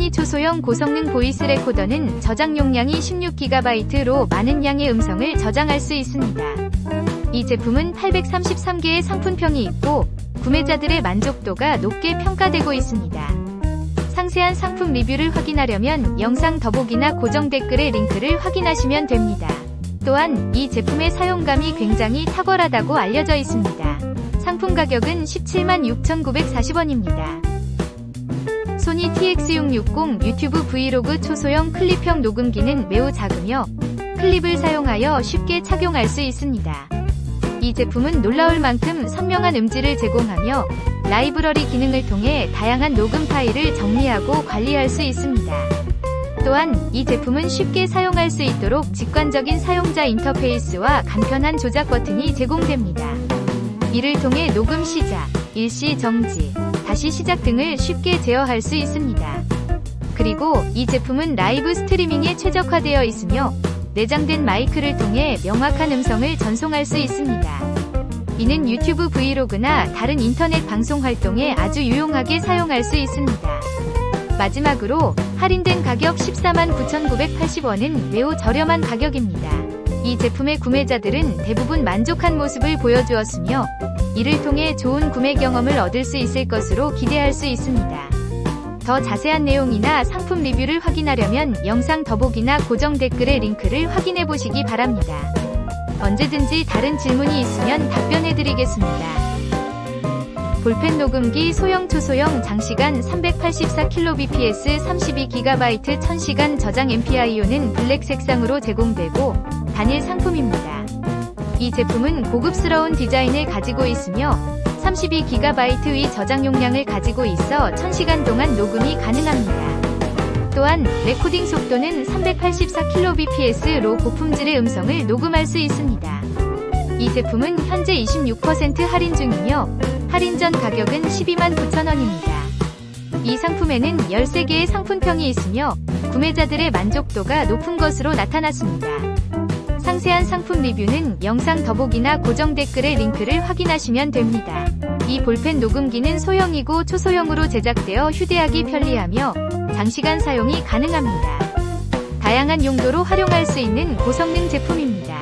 소니 초소형 고성능 보이스 레코더는 저장 용량이 16GB로 많은 양의 음성을 저장할 수 있습니다. 이 제품은 833개의 상품평이 있고 구매자들의 만족도가 높게 평가되고 있습니다. 상세한 상품 리뷰를 확인하려면 영상 더보기나 고정 댓글의 링크를 확인하시면 됩니다. 또한 이 제품의 사용감이 굉장히 탁월하다고 알려져 있습니다. 상품 가격은 176,940원입니다. 소니 TX660 유튜브 브이로그 초소형 클립형 녹음기는 매우 작으며 클립을 사용하여 쉽게 착용할 수 있습니다. 이 제품은 놀라울 만큼 선명한 음질을 제공하며 라이브러리 기능을 통해 다양한 녹음 파일을 정리하고 관리할 수 있습니다. 또한 이 제품은 쉽게 사용할 수 있도록 직관적인 사용자 인터페이스와 간편한 조작 버튼이 제공됩니다. 이를 통해 녹음 시작, 일시 정지, 다시 시작 등을 쉽게 제어할 수 있습니다. 그리고 이 제품은 라이브 스트리밍에 최적화되어 있으며 내장된 마이크를 통해 명확한 음성을 전송할 수 있습니다. 이는 유튜브 브이로그나 다른 인터넷 방송 활동에 아주 유용하게 사용할 수 있습니다. 마지막으로 할인된 가격 149,980원은 매우 저렴한 가격입니다. 이 제품의 구매자들은 대부분 만족한 모습을 보여주었으며 이를 통해 좋은 구매 경험을 얻을 수 있을 것으로 기대할 수 있습니다. 더 자세한 내용이나 상품 리뷰를 확인하려면 영상 더보기나 고정 댓글의 링크를 확인해 보시기 바랍니다. 언제든지 다른 질문이 있으면 답변해 드리겠습니다. 볼펜 녹음기 소형 초소형 장시간 384kbps 32GB 1000시간 저장 MPIO는 블랙 색상으로 제공되고 단일 상품입니다. 이 제품은 고급스러운 디자인을 가지고 있으며 32GB 의 저장 용량을 가지고 있어 1000시간 동안 녹음이 가능합니다. 또한 레코딩 속도는 384kbps로 고품질의 음성을 녹음할 수 있습니다. 이 제품은 현재 26% 할인 중이며 할인 전 가격은 12만 9천원입니다. 이 상품에는 13개의 상품평이 있으며 구매자들의 만족도가 높은 것으로 나타났습니다. 상세한 상품 리뷰는 영상 더보기나 고정 댓글의 링크를 확인하시면 됩니다. 이 볼펜 녹음기는 소형이고 초소형으로 제작되어 휴대하기 편리하며 장시간 사용이 가능합니다. 다양한 용도로 활용할 수 있는 고성능 제품입니다.